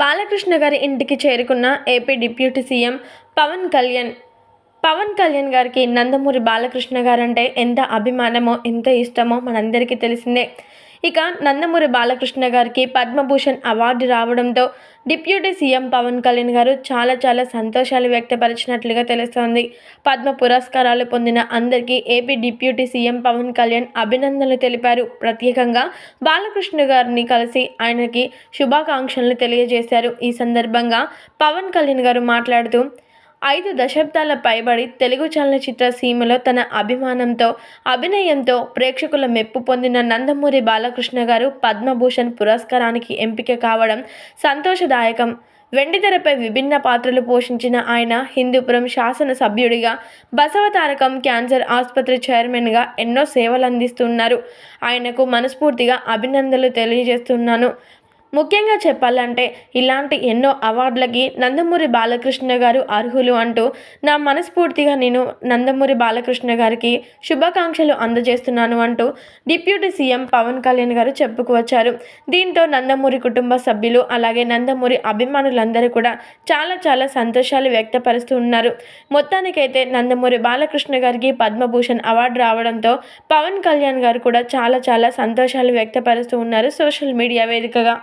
బాలకృష్ణ గారి ఇంటికి చేరుకున్న AP deputy CM Pawan Kalyan. Pawan Kalyan గారికి నందమూరి బాలకృష్ణ గారంటే ఎంత అభిమానమో ఎంత ఇష్టమో మనందరికీ తెలిసిందే. ఇక నందమూరి బాలకృష్ణ గారికి పద్మభూషణ్ అవార్డు రావడంతో డిప్యూటీ సీఎం పవన్ కళ్యాణ్ గారు చాలా చాలా సంతోషాలు వ్యక్తపరిచినట్లుగా తెలుస్తోంది. పద్మ పురస్కారాలు పొందిన అందరికీ AP deputy CM Pawan Kalyan అభినందనలు తెలిపారు. ప్రత్యేకంగా బాలకృష్ణ గారిని కలిసి ఆయనకి శుభాకాంక్షలు తెలియజేశారు. ఈ సందర్భంగా పవన్ కళ్యాణ్ గారు మాట్లాడుతూ ఐదు దశాబ్దాల పైబడి తెలుగు చలనచిత్ర సీమలో తన అభిమానంతో అభినయంతో ప్రేక్షకుల మెప్పు పొందిన నందమూరి బాలకృష్ణ గారు పద్మభూషణ్ పురస్కారానికి ఎంపిక కావడం సంతోషదాయకం. వెండితెరపై విభిన్న పాత్రలు పోషించిన ఆయన హిందూపురం శాసనసభ్యుడిగా బసవతారకం క్యాన్సర్ ఆసుపత్రి చైర్మన్గా ఎన్నో సేవలు అందిస్తున్నారు ఆయనకు మనస్ఫూర్తిగా అభినందనలు తెలియజేస్తున్నాను. ముఖ్యంగా చెప్పాలంటే ఇలాంటి ఎన్నో అవార్డులకి నందమూరి బాలకృష్ణ గారు అర్హులు అంటూ నా మనస్ఫూర్తిగా నేను నందమూరి బాలకృష్ణ గారికి శుభాకాంక్షలు అందజేస్తున్నాను అంటూ డిప్యూటీ సీఎం పవన్ కళ్యాణ్ గారు చెప్పుకువచ్చారు దీంతో నందమూరి కుటుంబ సభ్యులు అలాగే నందమూరి అభిమానులందరూ కూడా చాలా చాలా సంతోషాలు వ్యక్తపరుస్తూ ఉన్నారు. మొత్తానికైతే నందమూరి బాలకృష్ణ గారికి పద్మభూషణ్ అవార్డు రావడంతో పవన్ కళ్యాణ్ గారు కూడా చాలా చాలా సంతోషాలు వ్యక్తపరుస్తూ ఉన్నారు సోషల్ మీడియా వేదికగా.